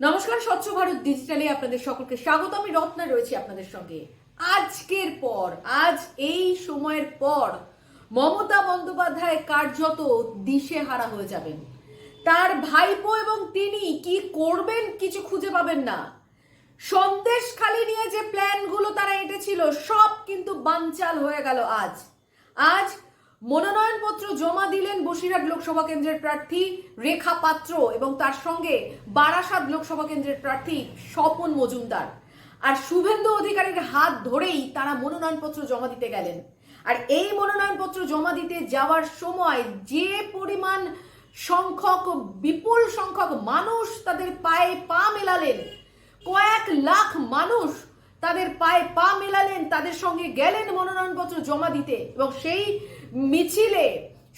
নমস্কার, স্বচ্ছ ভারত ডিজিটালে আপনাদের সকলকে স্বাগত। আমি রত্না, রয়েছি আপনাদের সঙ্গে। আজকের পর, আজ এই সময়ের পর, মমতা বন্দ্যোপাধ্যায় কার্যত দিশে হারা হয়ে যাবেন। তার ভাইপো এবং তিনি কি করবেন কিছু খুঁজে পাবেন না। সন্দেশ খালি নিয়ে যে প্ল্যানগুলো তারা এঁটেছিল, সব কিন্তু বানচাল হয়ে গেল আজ। আজ মনোনয়নপত্র জমা দিলেন বসিরহাট লোকসভা কেন্দ্রের প্রার্থী রেখা পাত্র এবং তার সঙ্গে বারাসাত লোকসভা কেন্দ্রের প্রার্থী স্বপন মজুমদার। আর শুভেন্দু অধিকারীর হাত ধরেই তারা মনোনয়নপত্র জমা দিতে গেলেন। আর এই মনোনয়নপত্র জমা দিতে যাওয়ার সময় যে পরিমাণ সংখ্যক, বিপুল সংখ্যক মানুষ তাদের পায়ে পা মেলালেন, কয়েক লাখ মানুষ তাদের পায়ে পা মেলালেন, তাদের সঙ্গে গেলেন মনোনয়নপত্র জমা দিতে এবং সেই মিছিলে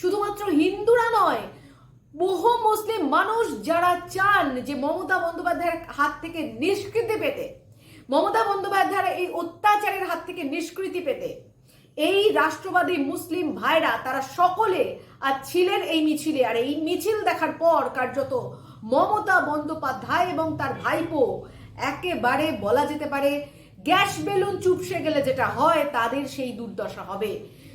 শুধুমাত্র হিন্দুরা নয়, বহু মুসলিম মানুষ যারা চান যে মমতা বন্দ্যোপাধ্যায়ের হাত থেকে নিষ্কৃতি পেতে, মমতা বন্দ্যোপাধ্যায়ের এই অত্যাচারের হাত থেকে নিষ্কৃতি পেতে, এই রাষ্ট্রবাদী মুসলিম ভাইরা তারা সকলে আর ছিলেন এই মিছিলে। আর এই মিছিল দেখার পর কার্যত মমতা বন্দ্যোপাধ্যায় এবং তার ভাইপো একেবারে বলা যেতে পারে গ্যাস বেলুন চুপসে গেলে যেটা হয়, তাদের সেই দুর্দশা হবে।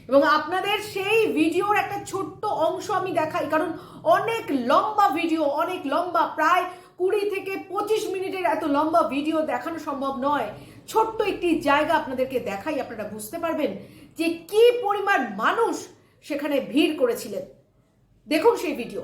এবং আপনাদের সেই ভিডিওর একটা ছোট্ট অংশ আমি দেখাই, কারণ অনেক লম্বা ভিডিও, অনেক লম্বা, প্রায় কুড়ি থেকে পঁচিশ মিনিটের এত লম্বা ভিডিও দেখানো সম্ভব নয়। ছোট্ট একটি জায়গা আপনাদেরকে দেখাই, আপনারা বুঝতে পারবেন যে কি পরিমাণ মানুষ সেখানে ভিড় করেছিলেন। দেখুন সেই ভিডিও।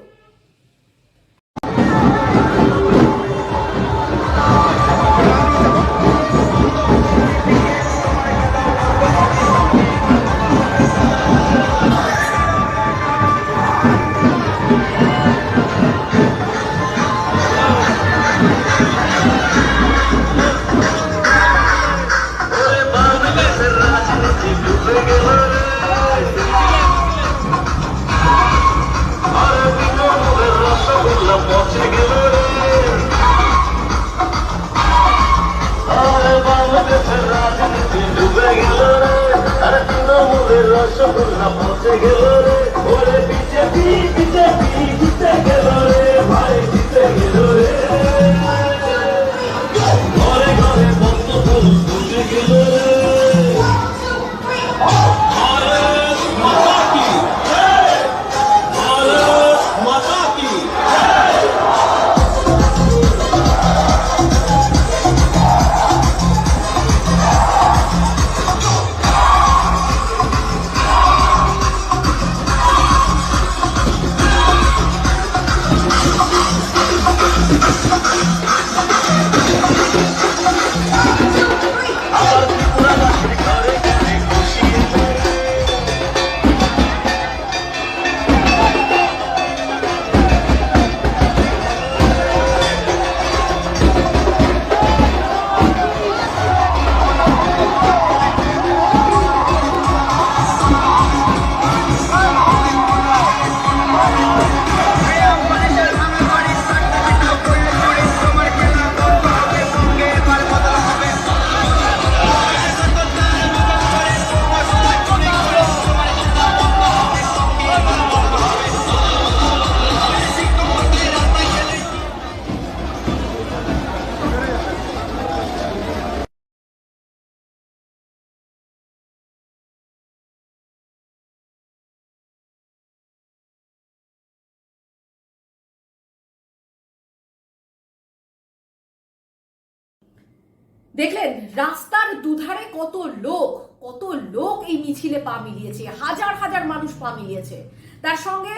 দেখলেন, রাস্তার দুধারে কত লোক কত লোক এই মিছিলে পা মিলিয়েছে, হাজার হাজার মানুষ পা মিলিয়েছে। তার সঙ্গে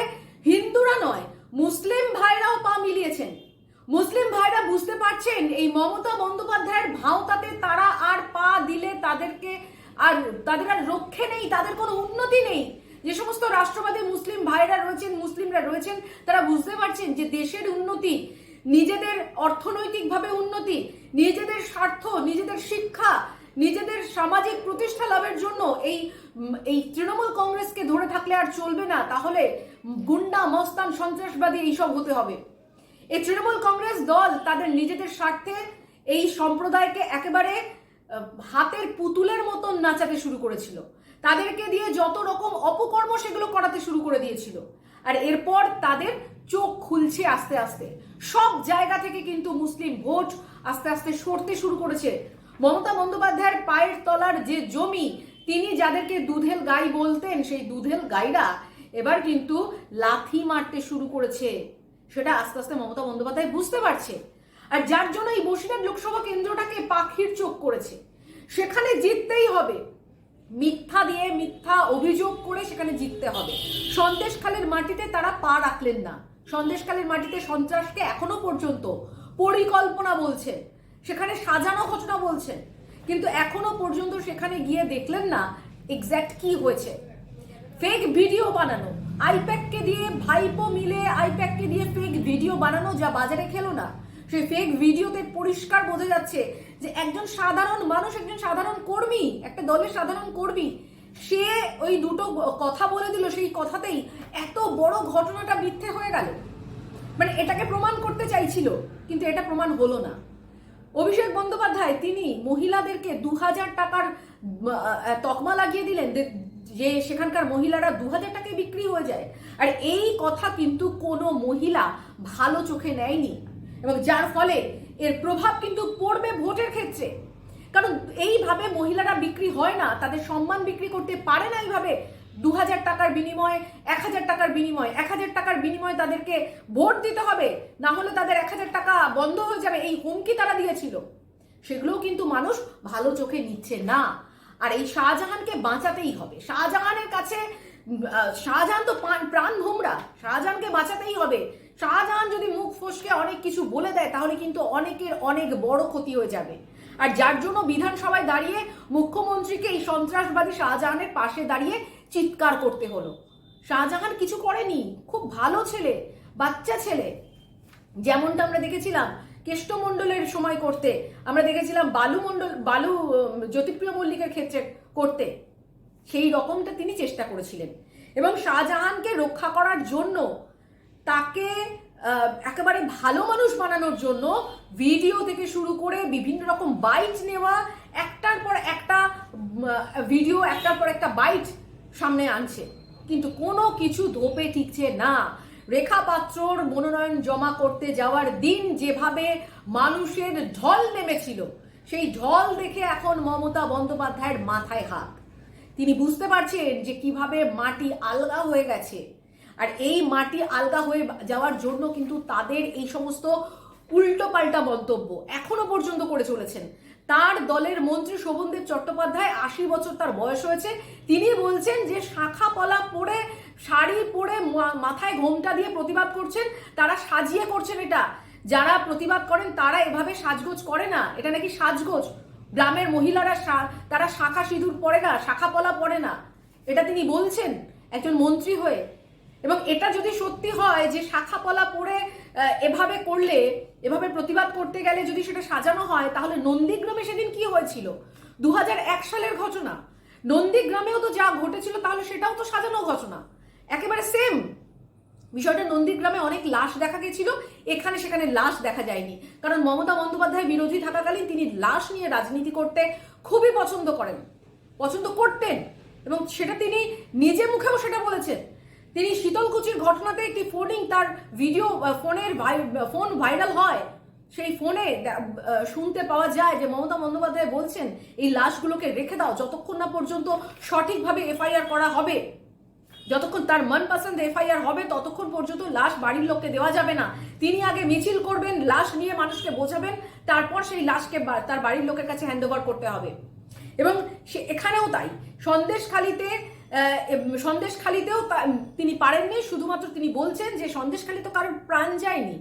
হিন্দুরা নয়, মুসলিম ভাইরাও পা মিলিয়েছেন। মুসলিম ভাইরা বুঝতে পারছেন, এই মমতা বন্দ্যোপাধ্যায়ের ভাওতাতে তারা আর পা দিলে তাদেরকে আর তাদের আর রক্ষে নেই, তাদের কোনো উন্নতি নেই। যে সমস্ত রাষ্ট্রবাদী মুসলিম ভাইরা রয়েছেন, মুসলিমরা রয়েছেন, তারা বুঝতে পারছেন যে দেশের উন্নতি নিজেদের অর্থনৈতিকভাবে উন্নতি, নিজেদের স্বার্থ, নিজেদের শিক্ষা, নিজেদের সামাজিক প্রতিষ্ঠা লাভের জন্য এই এই তৃণমূল কংগ্রেসকে ধরে থাকলে আর চলবে না, তাহলে গুন্ডা, মস্তান, সন্ত্রাসবাদী এইসব হতে হবে। এই তৃণমূল কংগ্রেস দল তাদের নিজেদের স্বার্থে এই সম্প্রদায়কে একেবারে হাতের পুতুলের মতন নাচাতে শুরু করেছিল। তাদেরকে দিয়ে যত রকম অপকর্ম সেগুলো করাতে শুরু করে দিয়েছিল। আর এরপর তাদের চোখ খুলছে আস্তে আস্তে। সব জায়গা থেকে কিন্তু মুসলিম ভোট আস্তে আস্তে সরতে শুরু করেছে। মমতা বন্দ্যোপাধ্যায়ের পায়ের তলার যে জমি, তিনি যাদেরকে দুধেল গাই বলতেন, সেই দুধেল গাইরা এবার কিন্তু লাথি মারতে শুরু করেছে। সেটা আস্তে আস্তে মমতা বন্দ্যোপাধ্যায় বুঝতে পারছে। আর যার জন্য এই বসিরহাট লোকসভা কেন্দ্রটাকে পাখির চোখ করেছে। সেখানে জিততেই হবে। মিথ্যা দিয়ে মিথ্যা অভিযোগ করে সেখানে জিততে হবে। সন্দেশখালের মাটিতে তারা পা রাখলেন না। সন্দেশখালের মাটিতে সন্ত্রাসকে এখনও পর্যন্ত পরিকল্পনা বলছে, সেখানে সাজানো ঘটনা বলছে, কিন্তু এখনও পর্যন্ত সেখানে গিয়ে দেখলেন না এক্স্যাক্ট কি হয়েছে। ফেক ভিডিও বানানো, আইপ্যাককে দিয়ে ভাইপো মিলে আইপ্যাককে দিয়ে ফেক ভিডিও বানানো যা বাজারে খেলো না সেই ফেক ভিডিওতে পরিষ্কার বোঝা যাচ্ছে যে একজন সাধারণ মানুষ, একজন সাধারণ কর্মী, একটা দলের সাধারণ কর্মী, সে ওই দুটো কথা বলে দিল, সেই কথাতেই এত বড় ঘটনাটা মিথ্যে হয়ে গেল। মানে এটাকে প্রমাণ করতে চাইছিল, কিন্তু এটা প্রমাণ হলো না। অভিষেক বন্দ্যোপাধ্যায়, তিনি মহিলাদেরকে দু হাজার টাকার তকমা লাগিয়ে দিলেন যে- সেখানকার মহিলারা দু হাজার টাকায় বিক্রি হয়ে যায়। আর এই কথা কিন্তু কোনো মহিলা ভালো চোখে নেয়নি। এবং যার ফলে এর প্রভাব কিন্তু পড়বে ভোটের ক্ষেত্রে। কারণ এইভাবে মহিলারা বিক্রি হয় না, তাদের সম্মান বিক্রি করতে পারে না এইভাবে। দু হাজার টাকার বিনিময়ে এক হাজার টাকার বিনিময়ে এক হাজার টাকার বিনিময়ে তাদেরকে ভোট দিতে হবে। না হলে তাদের এক হাজার টাকা বন্ধ হয়ে যাবে, এই হুমকি তারা দিয়েছিল। সেগুলোও কিন্তু মানুষ ভালো চোখে নিচ্ছে না। আর এই শাহজাহানকে বাঁচাতেই হবে। শাহজাহানের কাছে শাহজাহান তো প্রাণ ভোমরা। শাহজাহানকে বাঁচাতেই হবে। শাহজাহান যদি মুখ ফসকে অনেক কিছু বলে দেয়, তাহলে কিন্তু অনেকের অনেক বড় ক্ষতি হয়ে যাবে। আর যার জন্য বিধানসভায় দাঁড়িয়ে মুখ্যমন্ত্রীকে এই সন্ত্রাসবাদী শাহজাহানের পাশে দাঁড়িয়ে চিৎকার করতে হলো। শাহজাহান কিছু করেনি, খুব ভালো ছেলে, বাচ্চা ছেলে। যেমনটা আমরা দেখেছিলাম কেষ্টমণ্ডলের সময় করতে, আমরা দেখেছিলাম বালু মণ্ডল, বালু জ্যোতিপ্রিয় মল্লিকের ক্ষেত্রে করতে। সেই রকমটা তিনি চেষ্টা করেছিলেন। এবং শাহজাহানকে রক্ষা করার জন্য তাকে একেবারে ভালো মানুষ বানানোর জন্য ভিডিও থেকে শুরু করে বিভিন্ন রকম বাইট নেওয়া, একটার পর একটা ভিডিও একটার পর একটা বাইট সামনে আনছে। কিন্তু কোনো কিছু ধোপে ঠিকছে না। রেখা পাত্রর মনোনয়ন জমা করতে যাওয়ার দিন যেভাবে মানুষের ঢল নেমেছিল, সেই ঢল দেখে এখন মমতা বন্দ্যোপাধ্যায়ের মাথায় হাত। তিনি বুঝতে পারছেন যে কীভাবে মাটি আলগা হয়ে গেছে। আর এই মাটি আলগা হয়ে যাওয়ার জন্য কিন্তু তাদের এই সমস্ত উল্টো পাল্টা মন্তব্য এখনও পর্যন্ত করে চলেছেন। তার দলের মন্ত্রী শোভনদেব চট্টোপাধ্যায় আশি বছর তার বয়স হয়েছে। তিনি বলছেন যে শাখা পলা পরে, শাড়ি পরে মাথায় ঘোমটা দিয়ে প্রতিবাদ করছেন, তারা সাজিয়ে করছেন এটা। যারা প্রতিবাদ করেন তারা এভাবে সাজগোজ করে না। এটা নাকি সাজগোজ? গ্রামের মহিলারা তারা শাখা সিঁদুর পরে না, শাখা পলা পরে না। এটা তিনি বলছেন একজন মন্ত্রী হয়ে। এবং এটা যদি সত্যি হয় যে শাখা পলা আহ, এভাবে করলে এভাবে প্রতিবাদ করতে গেলে যদি সেটা সাজানো হয় তাহলে নন্দীগ্রামে সেদিন কি হয়েছিল? দু সালের ঘটনা। নন্দীগ্রামেও তো যা ঘটেছিল তাহলে সেটাও তো সাজানো ঘটনা। একেবারে সেম বিষয়টা নন্দীগ্রামে অনেক লাশ দেখা গেছিল এখানে সেখানে লাশ দেখা যায়নি। কারণ মমতা বন্দ্যোপাধ্যায় বিরোধী থাকাকালীন তিনি লাশ নিয়ে রাজনীতি করতে খুবই পছন্দ করেন। পছন্দ করতেন। এবং সেটা তিনি নিজে মুখেও সেটা বলেছেন। তিনি শীতলকুচির ঘটনাতে একটি ফোনিং তার ভিডিও ফোনের ফোন ভাইরাল হয়। সেই ফোনে শুনতে পাওয়া যায় যে মমতা বন্দ্যোপাধ্যায় বলছেন, এই লাশগুলোকে রেখে দাও, যতক্ষণ না পর্যন্ত সঠিকভাবে এফআইআর করা হবে। যতক্ষণ তার মন পছন্দ এফআইআর হবে, ততক্ষণ পর্যন্ত লাশ বাড়ির লোককে দেওয়া যাবে না। তিনি আগে মিছিল করবেন, লাশ নিয়ে মানুষকে বোঝাবেন, তারপর সেই লাশকে তার বাড়ির লোকের কাছে হ্যান্ডওভার করতে হবে। এবং সে, এখানেও তাই। সন্দেশখালিতে সন্দেশখালিতেও তিনি পারেননি, শুধুমাত্র তিনি বলছেন যে সন্দেশখালি তো কারোর প্রাণ যায়নি।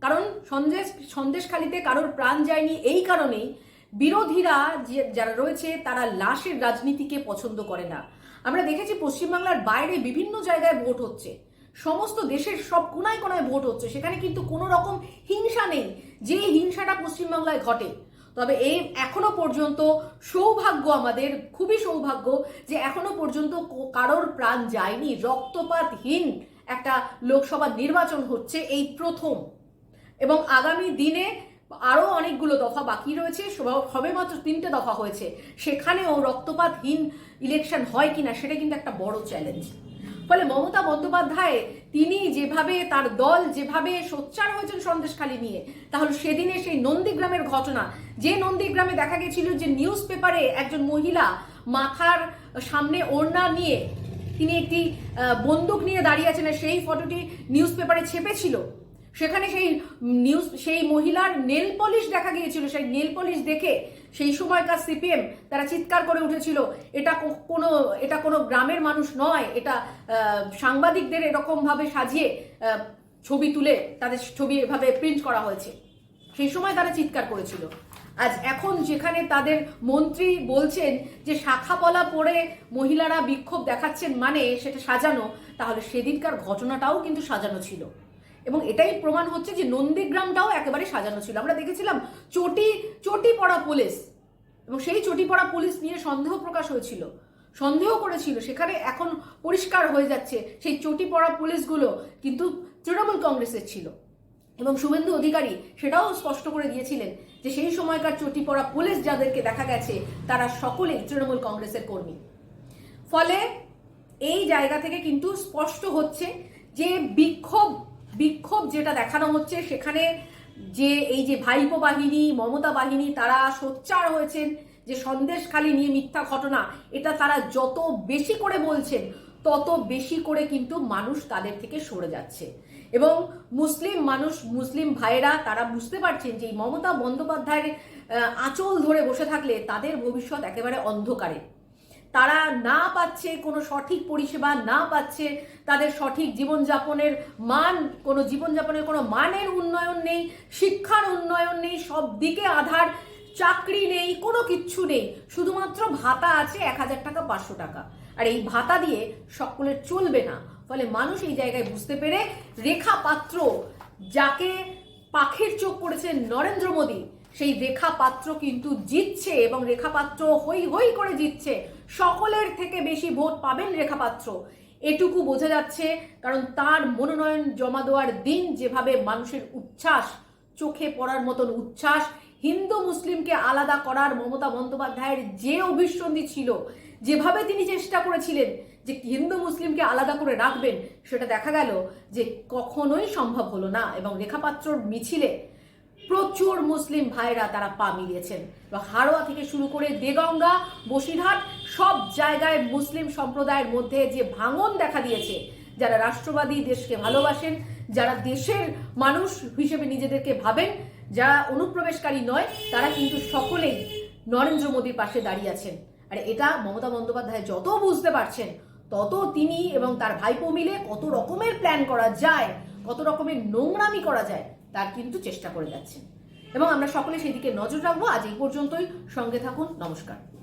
কারণ সন্দেশ, সন্দেশখালিতে কারোর প্রাণ যায়নি এই কারণেই বিরোধীরা যে, যারা রয়েছে, তারা লাশের রাজনীতিকে পছন্দ করে না। আমরা দেখেছি পশ্চিমবাংলার বাইরে বিভিন্ন জায়গায় ভোট হচ্ছে। সমস্ত দেশের সব কোনায় কোনায় ভোট হচ্ছে। সেখানে কিন্তু কোনো রকম হিংসা নেই। যে হিংসাটা পশ্চিমবাংলায় ঘটে তবে এই এখনও পর্যন্ত সৌভাগ্য আমাদের, খুবই সৌভাগ্য যে এখনও পর্যন্ত কারোর প্রাণ যায়নি। রক্তপাতহীন একটা লোকসভা নির্বাচন হচ্ছে এই প্রথম। এবং আগামী দিনে আরও অনেকগুলো দফা বাকি রয়েছে সব- মাত্র তিনটে দফা হয়েছে। সেখানেও রক্তপাতহীন ইলেকশন হয় কিনা সেটা কিন্তু একটা বড় চ্যালেঞ্জ। ফলে মমতা বন্দ্যোপাধ্যায় তিনি যেভাবে তার দল যেভাবে সোচ্চার হয়েছেন সন্দেশখালী নিয়ে, তাহলে সেদিনে সেই নন্দীগ্রামের ঘটনা, যে নন্দীগ্রামে দেখা গেছিল যে নিউজ পেপারে একজন মহিলা মাথার সামনে ওড়না নিয়ে তিনি একটি বন্দুক নিয়ে দাঁড়িয়ে আছেন সেই ফটোটি নিউজ পেপারে ছেপেছিল। সেখানে সেই নিউজ, সেই মহিলার নেল পলিশ দেখা গিয়েছিল, সেই নেল পলিশ দেখে সেই সময়কার সিপিএম তারা চিৎকার করে উঠেছিল, এটা কোনো এটা কোনো গ্রামের মানুষ নয়, এটা সাংবাদিকদের এরকম ভাবে সাজিয়ে ছবি তুলে তাদের ছবি এভাবে প্রিন্ট করা হয়েছে। সেই সময় তারা চিৎকার করেছিল। আজ এখন যেখানে তাদের মন্ত্রী বলছেন যে শাখা পলা পরে মহিলারা বিক্ষোভ দেখাচ্ছেন মানে সেটা সাজানো, তাহলে সেদিনকার ঘটনাটাও কিন্তু সাজানো ছিল। এবং এটাই প্রমাণ হচ্ছে যে নন্দীগ্রামটাও একেবারে সাজানো ছিল। আমরা দেখেছিলাম চটি চটি পড়া পুলিশ এবং সেই চটি পড়া পুলিশ নিয়ে সন্দেহ প্রকাশ হয়েছিল। সন্দেহ করেছিল, সেখানে এখন পরিষ্কার হয়ে যাচ্ছে সেই চটি পড়া পুলিশগুলো কিন্তু তৃণমূল কংগ্রেসের ছিল। এবং শুভেন্দু অধিকারী সেটাও স্পষ্ট করে দিয়েছিলেন যে সেই সময়কার চটি পড়া পুলিশ যাদেরকে দেখা গেছে, তারা সকলেই তৃণমূল কংগ্রেসের কর্মী। ফলে এই জায়গা থেকে কিন্তু স্পষ্ট হচ্ছে যে বিক্ষোভ বিক্ষোভ যেটা দেখানো হচ্ছে, সেখানে যে এই যে ভাইপো বাহিনী, মমতা বাহিনী, তারা সোচ্চার হয়েছেন যে সন্দেশখালি নিয়ে মিথ্যা ঘটনা, এটা তারা যত বেশি করে বলছেন, তত বেশি করে কিন্তু মানুষ তাদের থেকে সরে যাচ্ছে। এবং মুসলিম মানুষ, মুসলিম ভাইয়েরা, তারা বুঝতে পারছেন যে এই মমতা বন্দ্যোপাধ্যায়ের আঁচল ধরে বসে থাকলে তাদের ভবিষ্যৎ একেবারে অন্ধকারে। তারা না পাচ্ছে কোনো সঠিক পরিষেবা, না পাচ্ছে তাদের সঠিক জীবনযাপনের মান, কোনো জীবনযাপনের কোনো মানের উন্নয়ন নেই, শিক্ষার উন্নয়ন নেই, সব দিকে আধার, চাকরি নেই, কোনো কিচ্ছু নেই। শুধুমাত্র ভাতা আছে এক হাজার টাকা, পাঁচশো টাকা। আর এই ভাতা দিয়ে সকলের চলবে না। ফলে মানুষ এই জায়গায় বুঝতে পেরে রেখা পাত্র যাকে পাখির চোখ করেছেন নরেন্দ্র মোদী সেই রেখা পাত্র কিন্তু জিতছে এবং রেখা পাত্র হই হই করে জিতছে। সকলের থেকে বেশি ভোট পাবেন রেখা পাত্র এটুকু বোঝা যাচ্ছে, কারণ তার মনোনয়ন জমা দেওয়ার দিন যেভাবে মানুষের উচ্ছ্বাস, চোখে পড়ার মতন উচ্ছ্বাস, হিন্দু মুসলিমকে আলাদা করার মমতা বন্দ্যোপাধ্যায়ের যে অভিসন্ধি ছিল, যেভাবে তিনি চেষ্টা করেছিলেন যে হিন্দু মুসলিমকে আলাদা করে রাখবেন, সেটা দেখা গেল যে কখনোই সম্ভব হলো না এবং রেখাপাত্রর মিছিলে প্রচুর মুসলিম ভাইরা তারা পা মিলিয়েছেন। এবং হাড়োয়া থেকে শুরু করে দেগঙ্গা, বসিরহাট, সব জায়গায় মুসলিম সম্প্রদায়ের মধ্যে যে ভাঙন দেখা দিয়েছে, যারা রাষ্ট্রবাদী দেশকে ভালোবাসেন, যারা দেশের মানুষ হিসেবে নিজেদেরকে ভাবেন, যারা অনুপ্রবেশকারী নয়, তারা কিন্তু সকলেই নরেন্দ্র মোদীর পাশে দাঁড়িয়ে আছেন। আর এটা মমতা বন্দ্যোপাধ্যায় যত বুঝতে পারছেন, তত তিনি এবং তার ভাইপো মিলে কত রকমের প্ল্যান করা যায়, কত রকমের নোংরামি করা যায় তার কিন্তু চেষ্টা করে যাচ্ছেন। এবং আমরা সকলে সেদিকে নজর রাখব। আজ এই পর্যন্তই। সঙ্গে থাকুন। নমস্কার।